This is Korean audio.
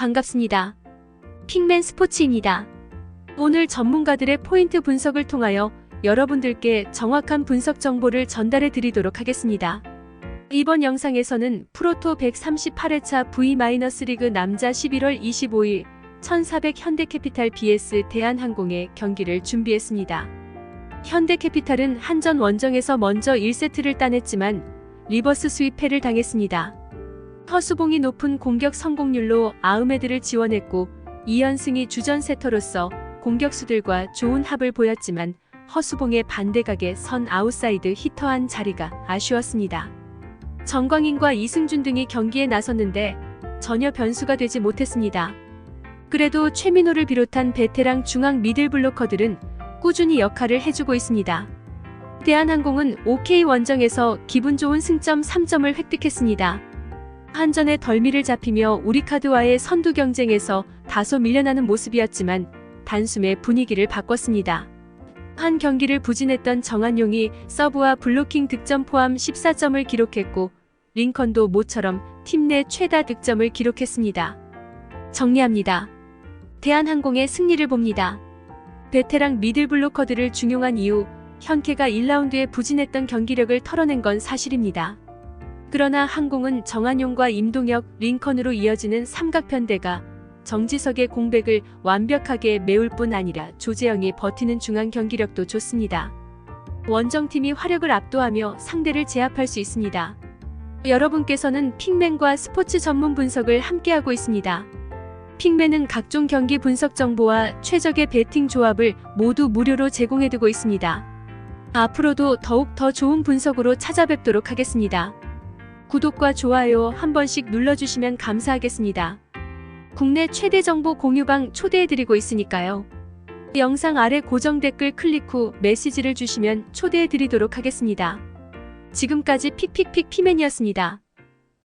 반갑습니다. 핑맨 스포츠입니다. 오늘 전문가들의 포인트 분석을 통하여 여러분들께 정확한 분석 정보를 전달해 드리도록 하겠습니다. 이번 영상에서는 프로토 138회차 V-리그 남자 11월 25일 1400 현대캐피탈 BS 대한항공의 경기를 준비했습니다. 현대캐피탈은 한전 원정에서 먼저 1세트를 따냈지만 리버스 스위패를 당했습니다. 허수봉이 높은 공격 성공률로 아흐메드를 지원했고 이연승이 주전 세터로서 공격수들과 좋은 합을 보였지만 허수봉의 반대각에 선 아웃사이드 히터한 자리가 아쉬웠습니다. 정광인과 이승준 등이 경기에 나섰는데 전혀 변수가 되지 못했습니다. 그래도 최민호를 비롯한 베테랑 중앙 미들블로커들은 꾸준히 역할을 해주고 있습니다. 대한항공은 OK 원정에서 기분 좋은 승점 3점을 획득했습니다. 한전의 덜미를 잡히며 우리 카드와의 선두 경쟁에서 다소 밀려나는 모습이었지만 단숨에 분위기를 바꿨습니다. 한 경기를 부진했던 정한용이 서브와 블로킹 득점 포함 14점을 기록했고 링컨도 모처럼 팀 내 최다 득점을 기록했습니다. 정리합니다. 대한항공의 승리를 봅니다. 베테랑 미들블로커들을 중용한 이후 현케가 1라운드에 부진했던 경기력을 털어낸 건 사실입니다. 그러나 항공은 정한용과 임동혁, 링컨으로 이어지는 삼각편대가 정지석의 공백을 완벽하게 메울 뿐 아니라 조재영이 버티는 중앙 경기력도 좋습니다. 원정팀이 화력을 압도하며 상대를 제압할 수 있습니다. 여러분께서는 핑맨과 스포츠 전문 분석을 함께하고 있습니다. 핑맨은 각종 경기 분석 정보와 최적의 배팅 조합을 모두 무료로 제공해두고 있습니다. 앞으로도 더욱 더 좋은 분석으로 찾아뵙도록 하겠습니다. 구독과 좋아요 한 번씩 눌러주시면 감사하겠습니다. 국내 최대 정보 공유방 초대해드리고 있으니까요. 영상 아래 고정 댓글 클릭 후 메시지를 주시면 초대해드리도록 하겠습니다. 지금까지 픽픽픽 피맨이었습니다.